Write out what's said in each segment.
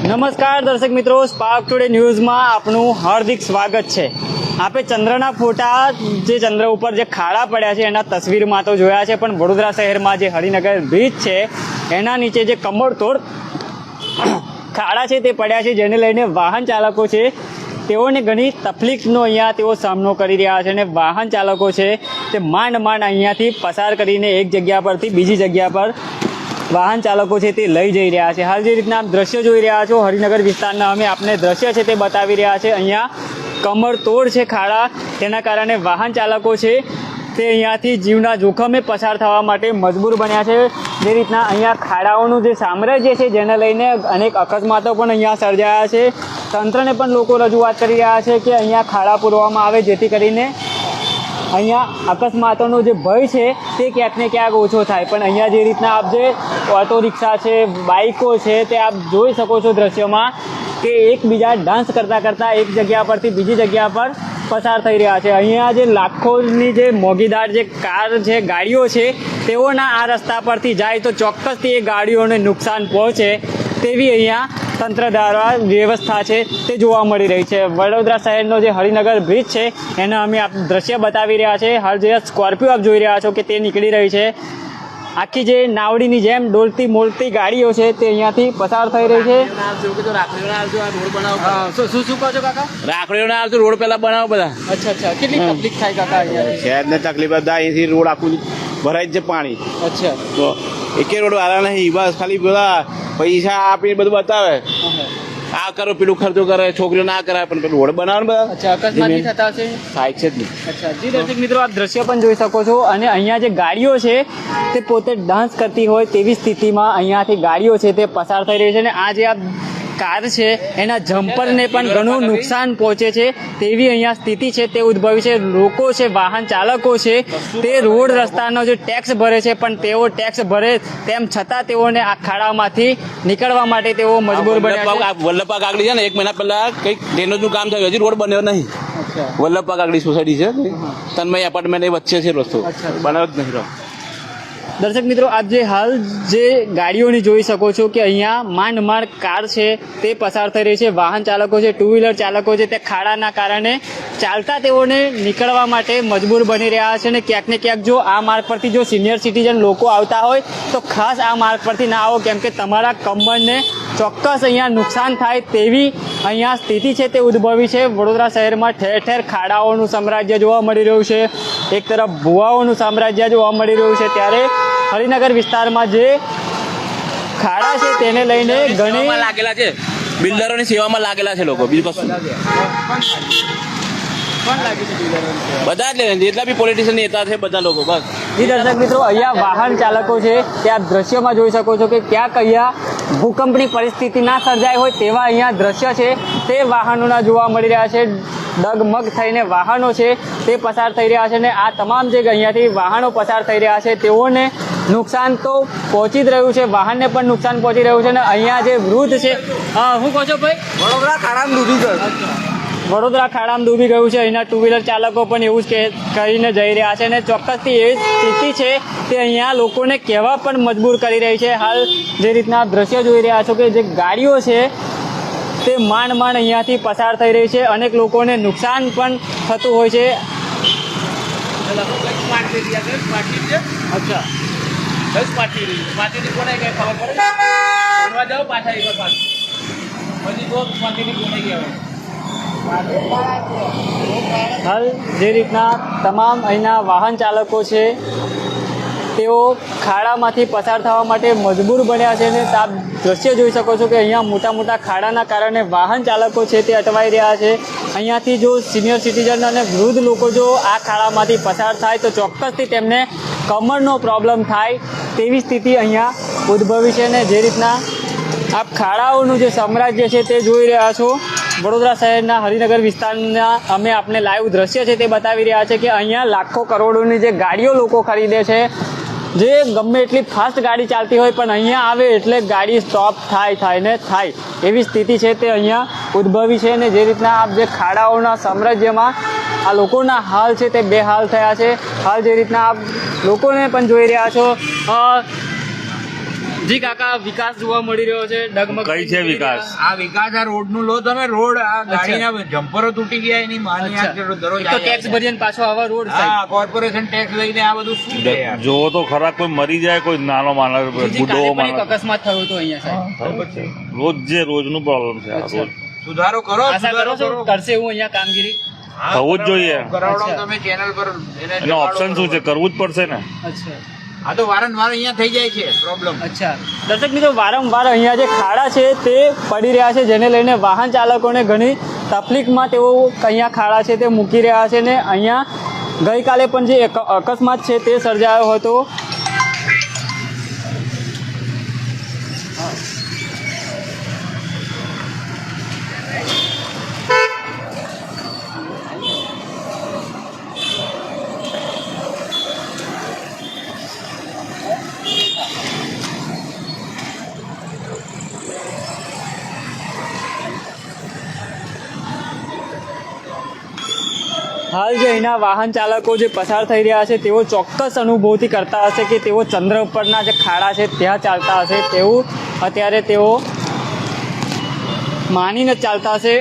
નમસ્કાર દર્શક મિત્રો સ્પાર્ક ટુડે ન્યૂઝમાં આપનું હાર્દિક સ્વાગત છે. આપે ચંદ્રના ફોટા, જે ચંદ્ર ઉપર જે ખાડા પડ્યા છે, એના તસવીરમાં તો જોયા છે, પણ વડોદરા શહેરમાં જે હરિનગર બ્રિજ છે, એના નીચે જે કમળતોડ ખાડા છે તે પડ્યા છે, જેને લઈને વાહન ચાલકો છે, તેઓને ઘણી તકલીફનો અહીંયા તેઓ સામનો કરી રહ્યા છે, અને વાહન ચાલકો છે તે માંડ માંડ અહીંયાથી પસાર કરીને એક જગ્યા પરથી બીજી જગ્યા પર વાહન ચાલકો છે તે લઈ જઈ રહ્યા છે. હાલ જે રીતના આપ દ્રશ્ય જોઈ રહ્યા છો, હરિનગર વિસ્તારના અમે આપને દ્રશ્ય છે તે બતાવી રહ્યા છે. અહીંયા કમર તોડ છે ખાડા, તેના કારણે વાહન ચાલકો છે તે અહીંયાથી જીવના જોખમે પસાર થવા માટે મજબૂર બન્યા છે. જે રીતના અહીંયા ખાડાઓનું જે સામ્રાજ્ય છે જેને લઈને અનેક અકસ્માતો પણ અહીંયા સર્જાયા છે. તંત્રને પણ લોકો રજૂઆત કરી રહ્યા છે કે અહીંયા ખાડા પૂરવામાં આવે, જેથી કરીને અહીંયા અકસ્માતોનો જે ભય છે તે ક્યાંક ને ક્યાંક ઓછો થાય. પણ અહીંયા જે રીતના આપ જે ઓટો રિક્ષા છે, બાઇકો છે, તે આપ જોઈ શકો છો દ્રશ્યમાં કે એકબીજા ડાન્સ કરતાં કરતાં એક જગ્યા પરથી બીજી જગ્યા પર પસાર થઈ રહ્યા છે. અહીંયા જે લાખોની જે મોંઘીદાર જે કાર છે, ગાડીઓ છે, તેઓના આ રસ્તા પરથી જાય તો ચોક્કસથી એ ગાડીઓને નુકસાન પહોંચે તેવી અહીંયા તંત્ર દ્વારા વ્યવસ્થા છે તે જોવા મળી રહી છે. વડોદરા શહેરનો જે હરિનગર બ્રિજ છે એના અમે આપ દ્રશ્ય બતાવી રહ્યા છે. હાલ જે સ્કોર્પિયો આપ જોઈ રહ્યા છો કે તે નીકળી રહી છે. આખી જે નાવડીની જેમ ડોલતી મોલતી ગાડીઓ છે તે અહીંયાથી પસાર થઈ રહી છે. શું શું શું કહો છો કાકા? રાખડીઓ ના આવતું રોડ પેલા બનાવો બધા. અચ્છા અચ્છા. કેટલી તકલીફ થાય કાકા શહેર શહેરને તકલીફ બધા અહીંથી રોડ આખું ભરાય જ છે પાણી. અચ્છા. તો એકે રોડ વાળા નહીં બસ ખાલી બધા પૈસા આપી બધું બતાવે. આ કરો પેલું ખર્ચો કરે છોકરીઓ ના કરાય પણ પેલું રોડ બનાવે બધા. અચ્છા અકસ્માત થતા હશે? થાય છે જ નહીં અચ્છા જી દર્શક મિત્રો આપ દ્રશ્ય પણ જોઈ શકો છો અને અહીંયા જે ગાડીઓ છે તે પોતે ડાન્સ કરતી હોય તેવી સ્થિતિમાં અહીંયાથી ગાડીઓ છે તે પસાર થઈ રહી છે અને આ જે આ કાર છે એના જમ્પરને પણ ઘણું નુકસાન પહોંચે છે. તેવી અહીંયા સ્થિતિ છે તે ઉદ્ભવી છે. લોકો છે વાહન ચાલકો છે તે રોડ રસ્તાનો જે ટેક્સ ભરે છે પણ તેઓ ટેક્સ ભરે તેમ છતાં તેઓને આ ખાડામાંથી નીકળવા માટે તેઓ મજબૂર બન્યા છે. વલ્લભ કાગડી છે ને એક મહિના પહેલા કંઈક ડ્રેનેજનું કામ થયું હજી રોડ બન્યો નહીં. વલ્લભા કાગડી સોસાયટી છે. તન્મય એપાર્ટમેન્ટ એ વચ્ચે છે રસ્તો. બનાવ્યો જ નહીં રહ્યો દર્શક મિત્રો આપ જે હાલ જે ગાડીઓની જોઈ શકો છો કે અહીંયા માંડ માંડ કાર છે તે પસાર થઈ રહી છે. વાહન ચાલકો છે ટુ વ્હીલર ચાલકો છે, તે ખાડાના કારણે ચાલતા તેઓને નીકળવા માટે મજબૂર બની રહ્યા છે અને ક્યાંક ને ક્યાંક જો આ માર્ગ પરથી જો સિનિયર સિટીઝન લોકો આવતા હોય, તો ખાસ આ માર્ગ પરથી ના આવો, કેમ કે તમારા કમરને ચોક્કસ અહીંયા નુકસાન થાય તેવી અહીંયા સ્થિતિ છે તે ઉદ્ભવી છે. વડોદરા શહેરમાં ઠેર ઠેર ખાડાઓનું સામ્રાજ્ય જોવા મળી રહ્યું છે. એક તરફ ભુવાઓનું સામ્રાજ્ય જોવા મળી રહ્યું છે. ત્યારે હરિનગર વિસ્તારમાં જે ખાડા છે તેને લઈને ઘણી લાગેલા છે. બિલ્ડરોની સેવામાં લાગેલા છે લોકો બીજું કશું બધા જ જેટલા બી પોલિટિશિયન નેતા છે બધા લોકો બસ. જી દર્શક મિત્રો અહીંયા વાહન ચાલકો છે તે આ દ્રશ્યમાં જોઈ શકો છો કે ક્યાંક અહીંયા ભૂકંપની પરિસ્થિતિ ના સર્જાય હોય તેવા અહીંયા દ્રશ્ય છે. તે વાહનોના જોવા મળી રહ્યા છે. ડગમગ થઈને વાહનો છે તે પસાર થઈ રહ્યા છે અને આ તમામ જે અહીંયાથી વાહનો પસાર થઈ રહ્યા છે તેઓને નુકસાન તો પહોંચી જ રહ્યું છે વાહનને પણ નુકસાન પહોંચી રહ્યું છે અને અહીંયા જે વૃદ્ધ છે હા કહો છો ભાઈ? વડોદરા ખાડામાં ડૂબી ગયો. વડોદરા ખાડામાં ડૂબી ગયું છે અહીંના ટુ વ્હીલર ચાલકો પણ એવું જ કહે- કહીને જઈ રહ્યા છે અને ચોક્કસથી એવી સ્થિતિ છે તે અહીંયા લોકોને કહેવા પણ મજબૂર કરી રહી છે. હાલ જે રીતના દ્રશ્ય જોઈ રહ્યા છો કે જે ગાડીઓ છે તે માંડ માંડ અહીંયાથી પસાર થઈ રહી છે. અનેક લોકોને નુકસાન પણ થતું હોય છે. અચ્છા. હાલ જે રીતના તમામ અહીંના વાહન ચાલકો છે, તેઓ ખાડામાંથી પસાર થવા માટે મજબૂર બન્યા છે અને આપ દ્રશ્ય જોઈ શકો છો કે અહીંયા મોટા મોટા ખાડાના કારણે વાહન ચાલકો છે તે અટવાઈ રહ્યા છે. અહીંયાથી જો સિનિયર સિટીઝન અને વૃદ્ધ લોકો જો આ ખાડામાંથી પસાર થાય તો ચોક્કસથી તેમને કમરનો પ્રોબ્લેમ થાય તેવી સ્થિતિ અહીંયા ઉદ્ભવી છે ને જે રીતના આપ ખાડાઓનું જે સામ્રાજ્ય છે તે જોઈ રહ્યા છો. વડોદરા શહેરના હરિનગર વિસ્તારના અમે આપને લાઈવ દ્રશ્ય છે તે બતાવી રહ્યા છે કે અહીંયા લાખો કરોડોની જે ગાડીઓ લોકો ખરીદે છે જે ગમે એટલી ફાસ્ટ ગાડી ચાલતી હોય, પણ અહીંયા આવે એટલે ગાડી સ્ટોપ થાય થાય ને થાય. એવી સ્થિતિ છે તે અહીંયા ઉદ્ભવી છે ને જે રીતના આપ જે ખાડાઓના સામ્રાજ્યમાં આ લોકોના હાલ છે તે બે હાલ થયા છે. હાલ જે રીતના આપ લોકોને પણ જોઈ રહ્યા છો જી કાકા વિકાસ જોવા મળી રહ્યો છે ડગમગ કઈ છે વિકાસ? આ વિકાસ આ રોડનું લો તમે રોડ આ ગાડીના જમ્પરો તૂટી ગયા એની માની આ દરરોજ તો ટેક્સ ભરીને પાછો આવા રોડ સાહેબ હા કોર્પોરેશન ટેક્સ લઈને આ બધું શું છે યાર? જોવો તો ખરા કોઈ મરી જાય કોઈ નાનો માણસ બુડો માણસ. અકસ્માત થયો તો અહીંયા સાહેબ. રોજ જે રોજનું પ્રોબ્લેમ છે. રોજ. સુધારો કરો આશા સુધારો કરો છો? કરશે હું અહીંયા કામગીરી? થવું જ જોઈએ. કરાવડો તમે ચેનલ પર એનો ઓપ્શન શું છે? કરવું જ પડશે ને. અચ્છા. આ તો વારંવાર અહીંયા થઈ જાય છે પ્રોબ્લેમ અચ્છા. દર્શક મિત્રો, વારંવાર અહીંયા જે ખાડા છે તે પડી રહ્યા છે, જેને લઈને વાહન ચાલકોને ઘણી તકલીફમાં તેઓ અહીંયા ખાડા છે તે મૂકી રહ્યા છે ને અહીંયા ગઈકાલે પણ જે અકસ્માત છે તે સર્જાયો હતો. હાલ જે અહીંના વાહન ચાલકો જે પસાર થઈ રહ્યા છે, તેઓ ચોક્કસ અનુભૂતિ કરતા હશે કે તેઓ ચંદ્ર ઉપરના જે ખાડા છે, ત્યાં ચાલતા હશે તેવું અત્યારે તેઓ માનીને ચાલતા હશે.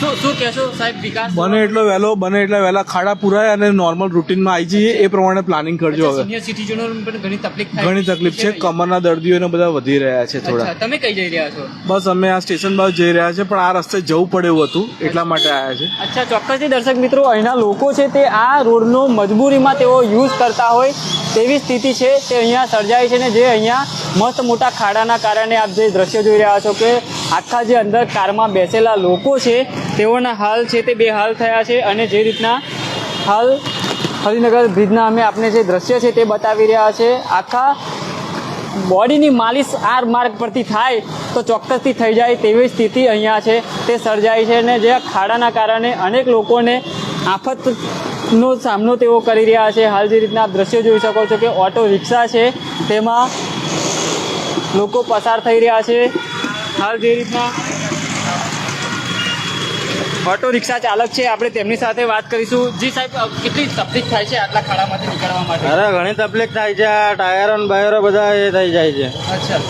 શું શું કહેશો સાહેબ વિકાસ? બને એટલો વહેલો બને એટલા વહેલા ખાડા પુરાય અને નોર્મલ રૂટીનમાં આવી જઈએ એ પ્રમાણે પ્લાનિંગ કરજો હવે. સિનિયર સિટીઝનો પણ ઘણી તકલીફ ઘણી તકલીફ છે કમરના દર્દીઓને બધા વધી રહ્યા છે થોડા. તમે કઈ જઈ રહ્યા છો? બસ અમે આ સ્ટેશન બાજુ જઈ રહ્યા છે પણ આ રસ્તે જવું પડે એવું હતું એટલા માટે આવ્યા છે. અચ્છા ચોક્કસથી દર્શક મિત્રો અહીંના લોકો છે તે આ રોડનો મજબૂરીમાં તેઓ યુઝ કરતા હોય તેવી સ્થિતિ છે તે અહીંયા સર્જાય છે ને જે અહીંયા મસ્ત મોટા ખાડાના કારણે આપ જે દ્રશ્ય જોઈ રહ્યા છો કે આખા જે અંદર કારમાં બેસેલા લોકો છે, તેઓના હાલ છે તે બે હાલ થયા છે અને જે રીતના હાલ હરિનગર બ્રિજના અમે આપને જે દ્રશ્ય છે તે બતાવી રહ્યા છે. આખા બોડીની માલિશ આ માર્ગ પરથી થાય તો ચોક્કસથી થઈ જાય તેવી સ્થિતિ અહીંયા છે. તે સર્જાઈ છે અને જે ખાડાના કારણે અનેક લોકોને આફતનો સામનો તેઓ કરી રહ્યા છે. હાલ જે રીતના દ્રશ્યો જોઈ શકો છો કે ઓટો રિક્ષા છે, તેમાં લોકો પસાર થઈ રહ્યા છે. હાલ જે રીતના ઓટો રિક્ષા ચાલક છે આપણે તેમની સાથે વાત કરીશું. જી સાહેબ કેટલી તકલીફ થાય છે આટલા ખાડામાંથી નીકળવા માટે? અરે ઘણી તકલીફ થાય છે. આ ટાયરો ને બાયરો બધા એ થઈ જાય છે. અચ્છા.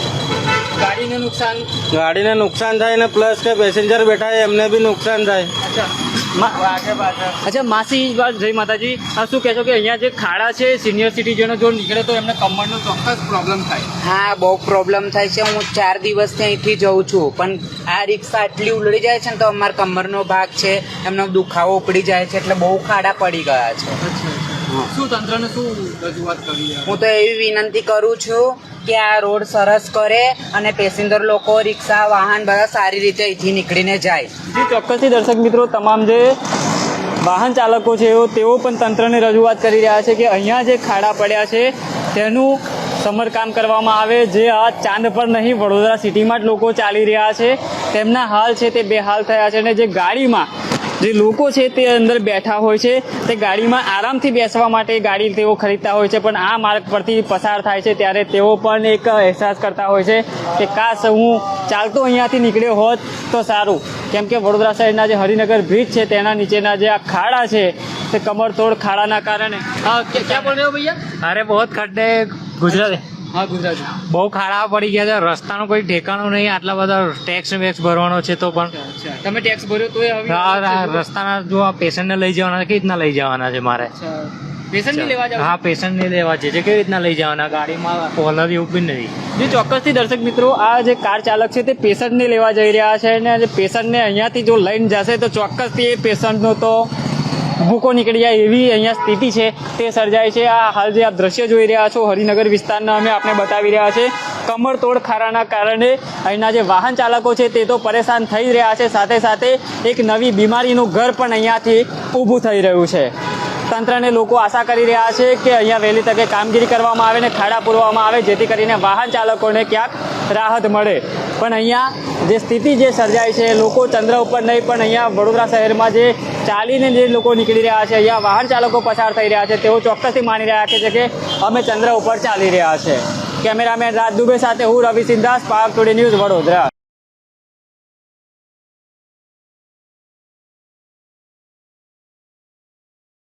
ગાડીને નુકસાન? ગાડીને નુકસાન થાય ને પ્લસ કે પેસેન્જર બેઠા એમને બી નુકસાન થાય. અચ્છા. અચ્છા માસી વાત જય માતાજી. આ શું કહેશો કે અહીંયા જે ખાડા છે સિનિયર સિટીઝનો જો નીકળે તો એમને કમરનો ચોક્કસ પ્રોબ્લેમ થાય. હા બહુ પ્રોબ્લેમ થાય છે. હું ચાર દિવસથી અહીંથી જઉં છું. પણ આ રિક્ષા આટલી ઉલડી જાય છે ને તો અમારા કમરનો ભાગ છે. એમનો દુખાવો ઉપડી જાય છે. એટલે બહુ ખાડા પડી ગયા છે. શું તંત્રને શું રજૂઆત કરી હું તો એવી વિનંતી કરું છું કે આ રોડ સરસ કરે અને પેસેન્જર લોકો રિક્ષા વાહન બધા સારી રીતે અહીંથી નીકળીને જાય. જી ચોક્કસથી દર્શક મિત્રો તમામ જે વાહન ચાલકો છે એઓ તેઓ પણ તંત્રને રજૂઆત કરી રહ્યા છે કે અહીંયા જે ખાડા પડ્યા છે તેનું સમરકામ કરવામાં આવે. જે આ ચાંદ પર નહીં વડોદરા સિટીમાં જ લોકો ચાલી રહ્યા છે. તેમના હાલ છે તે બે હાલ થયા છે અને જે ગાડીમાં જે લોકો છે તે અંદર બેઠા હોય છે, તે ગાડીમાં આરામથી બેસવા માટે ગાડી તેઓ ખરીદતા હોય છે, પણ આ માર્ગ પરથી પસાર થાય છે, ત્યારે તેઓ પણ એક અહેસાસ કરતા હોય છે કે કાશ હું ચાલતો અહીંયાથી નીકળ્યો હોત તો સારું. કેમ કે વડોદરા શહેરના જે હરિનગર બ્રિજ છે, તેના નીચેના જે આ ખાડા છે, તે કમરતોડ ખાડાના કારણે. ક્યાં ભૈયા? અરે, બહુ ખડ્ડે ગુજરાત હા ગુજરાતી. બહુ ખાડા પડી ગયા છે. રસ્તાનું કોઈ ઠેકાણું નહીં. આટલા બધા ટેક્સ વેક્સ ભરવાનો છે તો પણ તમે ટેક્સ ભર્યો તો રસ્તાના જો આ પેશન્ટને લઈ જવાના કેવી રીતના લઈ જવાના છે મારે? પેશન્ટ લેવા જાવ? હા પેશન્ટને લેવા છે. જે કેવી રીતના લઈ જવાના? ગાડીમાં કોલર એવું બી નથી જે ચોક્કસથી દર્શક મિત્રો આ જે કાર ચાલક છે તે પેશન્ટને લેવા જઈ રહ્યા છે અને જે પેશન્ટને અહીંયાથી જો લઈને જશે તો ચોક્કસથી એ પેશન્ટનો તો ભૂકો નીકળી જાય એવી અહીંયા સ્થિતિ છે. તે સર્જાય છે. આ હાલ જે આપ દ્રશ્ય જોઈ રહ્યા છો, હરિનગર વિસ્તારના અમે આપને બતાવી રહ્યા છે. કમરતોડ ખારાના કારણે અહીંના જે વાહન ચાલકો છે, તે તો પરેશાન થઈ રહ્યા છે. સાથે સાથે એક નવી બીમારીનું ઘર પણ અહીંયાથી ઊભું થઈ રહ્યું છે. તંત્રને લોકો આશા કરી રહ્યા છે કે અહીંયા વહેલી તકે કામગીરી કરવામાં આવે ને ખાડા પૂરવામાં આવે, જેથી કરીને વાહન ચાલકોને ક્યાંક રાહત મળે. પણ અહીંયા જે સ્થિતિ જે સર્જાય છે, લોકો ચંદ્ર ઉપર નહીં, પણ અહીંયા વડોદરા શહેરમાં જે ચાલીને જે લોકો નીકળી રહ્યા છે, અહીંયા વાહન ચાલકો પસાર થઈ રહ્યા છે, તેઓ ચોક્કસથી માની રહ્યા છે કે અમે ચંદ્ર ઉપર ચાલી રહ્યા છે. કેમેરામેન રાજ દુબે સાથે હું રવિ સિંધાસ પાક ટુડે ન્યૂઝ વડોદરા.